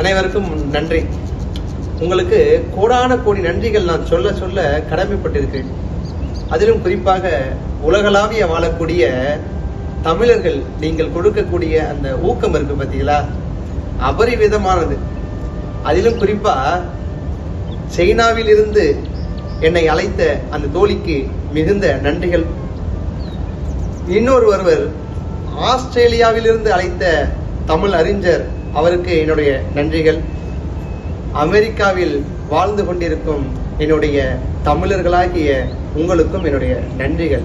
அனைவருக்கும் நன்றி. உங்களுக்கு கோடான கோடி நன்றிகள் நான் சொல்ல சொல்ல கடமைப்பட்டிருக்கிறேன். அதிலும் குறிப்பாக உலகளாவிய வாழக்கூடிய தமிழர்கள் நீங்கள் கொடுக்கக்கூடிய அந்த ஊக்கம் இருக்கு பார்த்தீங்களா அபரிவிதமானது. அதிலும் குறிப்பா சைனாவிலிருந்து என்னை அழைத்த அந்த தோழிக்கு மிகுந்த நன்றிகள். இன்னொரு ஒருவர் ஆஸ்திரேலியாவிலிருந்து அழைத்த தமிழ் அறிஞர் அவருக்கு என்னுடைய நன்றிகள். அமெரிக்காவில் வாழ்ந்து கொண்டிருக்கும் என்னுடைய தமிழர்களாகிய உங்களுக்கும் என்னுடைய நன்றிகள்.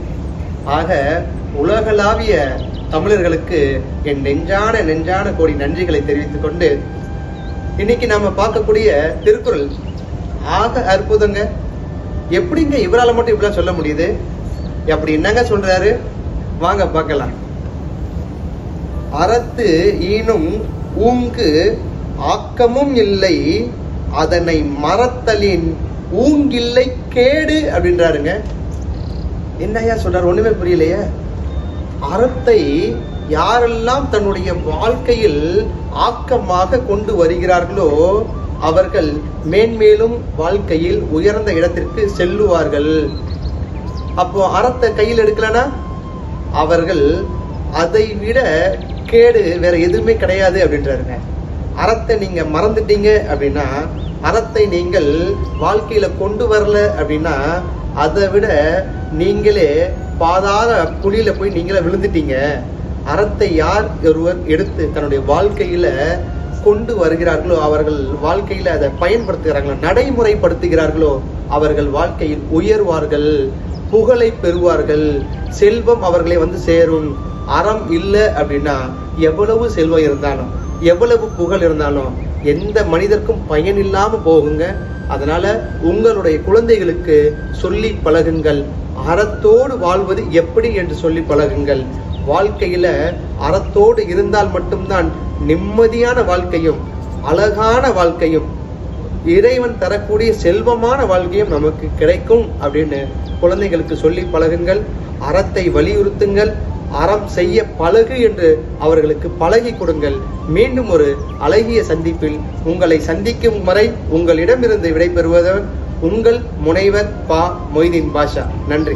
ஆக உலகளாவிய தமிழர்களுக்கு என் நெஞ்சான நெஞ்சான கோடி நன்றிகளை தெரிவித்துக் கொண்டு இன்னைக்கு நம்ம பார்க்கக்கூடிய திருக்குறள் ஆக அற்புதங்க. எப்படிங்க இவரால மட்டும் இப்படிலாம் சொல்ல முடியுது? அப்படி என்னங்க சொல்றாரு? வாங்க பார்க்கலாம். அறத்து ஈனும் ஊங்கு ஆக்கமும் இல்லை அதனை மறத்தலின் ஊங்கில்லை கேடு அப்படின்றாருங்க. என்னையா சொல்றாரு? ஒண்ணுமே புரியலையே. அறத்தை யாரெல்லாம் தன்னுடைய வாழ்க்கையில் ஆக்கமாக கொண்டு வருகிறார்களோ அவர்கள் மேன்மேலும் வாழ்க்கையில் உயர்ந்த இடத்திற்கு செல்லுவார்கள். அப்போ அறத்தை கையில் எடுக்கலனா? அவர்கள் அதை விட கேடு வேற எதுவுமே கிடையாது அப்படின்றாருங்க. அறத்தை நீங்க மறந்துட்டீங்க அப்படின்னா அறத்தை நீங்கள் வாழ்க்கையில கொண்டு வரல அப்படின்னா அதை விட நீங்களே பாதார குழியில போய் நீங்களே விழுந்துட்டீங்க. அறத்தை யார் ஒருவர் எடுத்து தன்னுடைய வாழ்க்கையில கொண்டு வருகிறார்களோ அவர்கள் வாழ்க்கையில அதை பயன்படுத்துகிறார்களோ நடைமுறைப்படுத்துகிறார்களோ அவர்கள் வாழ்க்கையில் உயர்வார்கள் புகழை பெறுவார்கள் செல்வம் அவர்களை வந்து சேரும். அறம் இல்லை அப்படின்னா எவ்வளவு செல்வம் இருந்தாலும் எவ்வளவு புகழ் இருந்தாலும் எந்த மனிதருக்கும் பயன் இல்லாமல் போகுங்க. அதனால் உங்களுடைய குழந்தைகளுக்கு சொல்லி பழகுங்கள். அறத்தோடு வாழ்வது எப்படி என்று சொல்லி பழகுங்கள். வாழ்க்கையில் அறத்தோடு இருந்தால் மட்டும்தான் நிம்மதியான வாழ்க்கையும் அழகான வாழ்க்கையும் இறைவன் தரக்கூடிய செல்வமான வாழ்க்கையும் நமக்கு கிடைக்கும் அப்படின்னு குழந்தைகளுக்கு சொல்லி பழகுங்கள். அறத்தை வலியுறுத்துங்கள். அறம் செய்ய பழகு என்று அவர்களுக்கு பழகி கொடுங்கள். மீண்டும் ஒரு அழகிய சந்திப்பில் உங்களை சந்திக்கும் வரை உங்களிடமிருந்து விடைபெறுவதன் உங்கள் முனைவர் பா மொய்தீன் பாஷா. நன்றி.